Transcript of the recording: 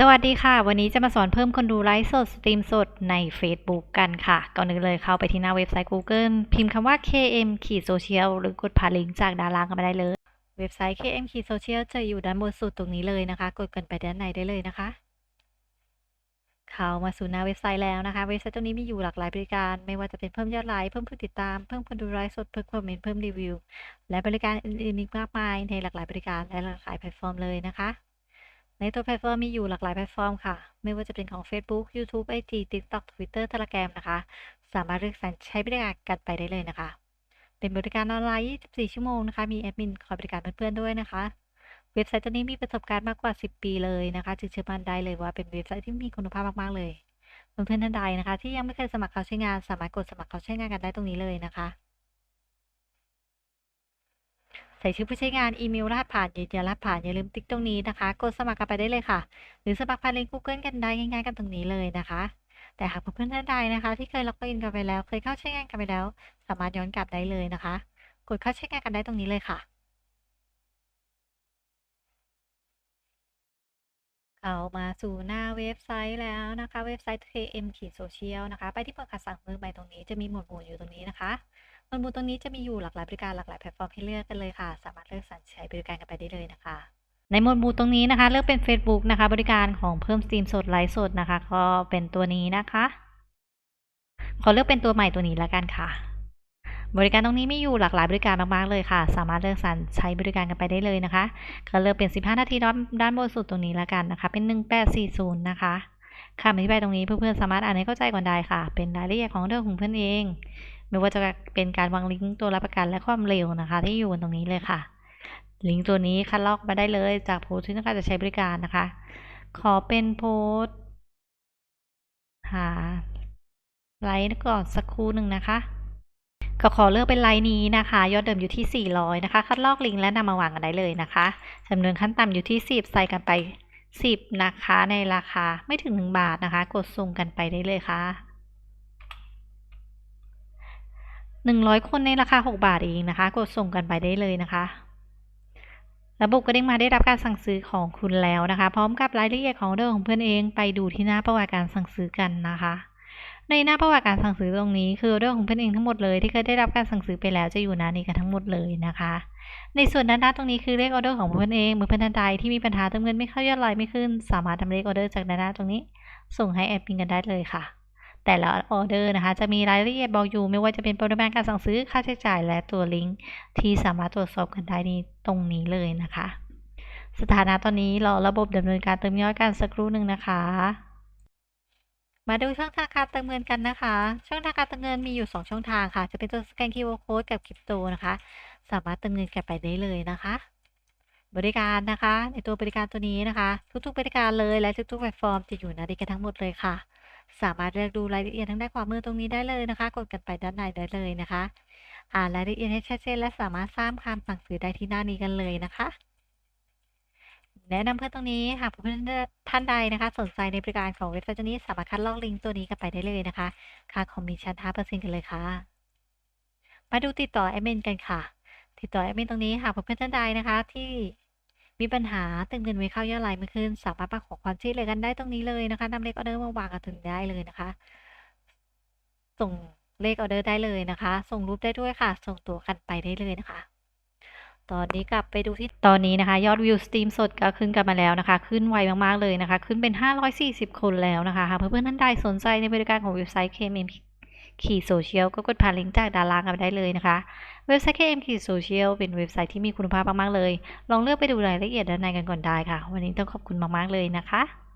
สวัสดีค่ะ วันนี้จะมาสอนเพิ่มคนดูไลฟ์สดสตรีมสดใน Facebook กันค่ะ ก่อนอื่นเลยเข้าไปที่หน้าเว็บไซต์ Google พิมพ์คำว่า km ขีดโซเชียลหรือกดผ่านลิงก์จากด้านล่างกันมาได้เลย เว็บไซต์ km ขีดโซเชียลจะอยู่ด้านบนสุดตรงนี้เลยนะคะ กดกันไปด้านในได้เลยนะคะ เข้ามาสู่หน้าเว็บไซต์แล้วนะคะ เว็บไซต์ตรงนี้มีอยู่หลากหลายบริการ ไม่ว่าจะเป็นเพิ่มยอดไลค์เพิ่มผู้ติดตามเพิ่มคนดูไลฟ์สดเพิ่มคอมเมนต์เพิ่มรีวิว และบริการอื่นๆอีกมากมายในหลากหลายบริการและหลากหลายแพลตฟอร์มเลยนะคะ ในตัวแพลตฟอร์มมีอยู่หลากหลายแพลตฟอร์มค่ะ ไม่ว่าจะเป็นของ Facebook YouTube IG TikTok Twitter Telegram นะคะ สามารถเลือกสรรใช้บริการกันไปได้เลยนะคะ เป็นบริการออนไลน์ 24 ชั่วโมงนะคะ มีแอดมินคอยบริการเพื่อนๆด้วยนะคะ เว็บไซต์ตัวนี้มีประสบการณ์มากกว่า 10 ปีเลยนะคะ จึงเชื่อมั่นได้เลยว่าเป็นเว็บไซต์ที่มีคุณภาพมากๆเลยเพื่อนๆท่านใดนะคะ ที่ยังไม่เคยสมัครเขาใช้งาน สามารถกดสมัครเขาใช้งานกันได้ตรงนี้เลยนะคะ ใส่ชื่อผู้ใช้งานอีเมลรหัสผ่านยืนยันรหัสผ่านอย่าลืมติ๊กตรงนี้นะคะกดสมัครกันไปได้เลยค่ะ หรือสมัครผ่านลิงก์ Google กันได้ง่ายๆกันตรงนี้เลยนะคะ แต่หากเพื่อนๆท่านใดนะคะ ที่เคยล็อกอินกันไปแล้ว เคยเข้าใช้งานกันไปแล้ว สามารถย้อนกลับได้เลยนะคะ กดเข้าใช้งานกันได้ตรงนี้เลยค่ะเข้ามาสู่หน้าเว็บไซต์แล้วนะคะ เว็บไซต์ KM ขีดโซเชียลนะคะ ไปที่เปิดคำสั่งมือใหม่ตรงนี้จะมีหมวดหมู่อยู่ตรงนี้นะคะ หมวดหมู่ตรงนี้จะมีอยู่หลากหลายบริการหลากหลายแพลตฟอร์มให้เลือกกันเลยค่ะ สามารถเลือกสรรใช้บริการกันไปได้เลยนะคะ ในหมวดหมู่ตรงนี้นะคะ เลือกเป็น Facebook นะคะ บริการของเพิ่มสตรีมสดไลฟ์สดนะคะ ก็เป็นตัวนี้นะคะ ขอเลือกเป็นตัวใหม่ตัวนี้แล้วกันค่ะ บริการตรงนี้มีอยู่หลากหลายบริการมากๆเลยค่ะ สามารถเลือกสรรใช้บริการกันไปได้เลยนะคะก็เลือกเป็น 15 นาทีด้านด้านบนสุดตรงนี้แล้วกันนะคะ เป็น 1840 นะคะคำอธิบายตรงนี้เพื่อนๆสามารถอ่านให้เข้าใจก่อนได้ค่ะ เป็นรายละเอียดของเรื่องของเพื่อนเอง ไม่ว่าจะเป็นการวางลิงก์ตัวรับประกันและความเร็วนะคะ ที่อยู่บนตรงนี้เลยค่ะ ลิงก์ตัวนี้คัดลอกมาได้เลยจากโพสต์ที่ต้องการจะใช้บริการนะคะ ขอเป็นโพสหาไลค์ก่อนสักครู่หนึ่งนะคะก็ขอเลือกเป็นไลน์นี้นะคะ ยอดเดิมอยู่ที่ 400 นะคะ คัดลอกลิงก์และนำมาวางกันได้เลยนะคะจำนวนขั้นต่ำอยู่ที่ 10 ใส่กันไป 10 นะคะ ในราคาไม่ถึง 1 บาทนะคะ กดส่งกันไปได้เลยค่ะ 100 คนในราคา 6 บาทเองนะคะ กดส่งกันไปได้เลยนะคะ ระบบก็เด้งมาได้รับการสั่งซื้อของคุณแล้วนะคะ พร้อมกับรายละเอียดของเรื่องของเพื่อนเอง ไปดูที่หน้าประวัติการสั่งซื้อกันนะคะ ในหน้าประวัติการสั่งซื้อตรงนี้ คือเรื่องของเพื่อนเองทั้งหมดเลยที่เคยได้รับการสั่งซื้อไปแล้วจะอยู่หน้านี้กันทั้งหมดเลยนะคะ ในส่วนด้านหน้าตรงนี้คือเลขออเดอร์ของเพื่อนเองเมื่อเพื่อนท่านใดที่มีปัญหาเติมเงินไม่เข้ายอดไลน์ไม่ขึ้น สามารถทำเลขออเดอร์จากด้านหน้าตรงนี้ ส่งให้แอดมินกันได้เลยค่ะ แต่ละออเดอร์นะคะ จะมีรายละเอียดบอกอยู่ ไม่ว่าจะเป็นปริมาณการสั่งซื้อค่าใช้จ่ายและตัวลิงก์ที่สามารถตรวจสอบกันได้นี้ตรงนี้เลยนะคะ สถานะตอนนี้รอระบบดำเนินการเติมยอดกันสักครู่หนึ่งนะคะ มาดูช่องทางการเติมเงินกันนะคะ ช่องทางการเติมเงินมีอยู่ 2 ช่องทางค่ะ จะเป็นตัวสแกน QR Code กับคริปโตนะคะ สามารถเติมเงินกันไปได้เลยนะคะบริการนะคะ ในตัวบริการตัวนี้นะคะ ทุกๆบริการเลยและทุกๆแพลตฟอร์มจะอยู่ในนี้กันทั้งหมดเลยค่ะ สามารถเลือกดูรายละเอียดทางด้านขวามือตรงนี้ได้เลยนะคะ กดกันไปด้านในได้เลยนะคะ อ่านรายละเอียดให้ชัดเจนและสามารถสร้างคำสั่งซื้อได้ที่หน้านี้กันเลยนะคะ แนะนำเพื่อนตรงนี้หากเพื่อนท่านใดนะคะ สนใจในบริการของเว็บไซต์ตัวนี้สามารถคัดลอกลิงก์ตัวนี้กันไปได้เลยนะคะ ค่าคอมมิชชั่น5%กันเลยค่ะ มาดูติดต่อแอดมินกันค่ะ ติดต่อแอดมินตรงนี้หากเพื่อนท่านใดนะคะที่ มีปัญหาเติมเงินไว้เข้ายอดไลน์ไม่ขึ้นสามารถมาขอความช่วยเหลือกันได้ตรงนี้เลยนะคะนำเลขออเดอร์มาวางกันถึงได้เลยนะคะ ส่งเลขออเดอร์ได้เลยนะคะ ส่งรูปได้ด้วยค่ะ ส่งตัวกันไปได้เลยนะคะ ตอนนี้กลับไปดูที่ตอนนี้นะคะ ยอดวิวสตรีมสดก็ขึ้นกันมาแล้วนะคะ ขึ้นไวมากๆเลยนะคะ ขึ้นเป็น 540 คนแล้วนะคะเพื่อนๆท่านใดสนใจในบริการของเว็บไซต์ KMM ขีโซเชียลก็กดผ่านลิงก์จากด้านล่างกันไปได้เลยนะคะ เว็บไซต์ KM ขีโซเชียลเป็นเว็บไซต์ที่มีคุณภาพมาก ๆ เลย ลองเลือกไปดูรายละเอียดด้านในกันก่อนได้ค่ะ วันนี้ต้องขอบคุณมาก ๆ เลยนะคะ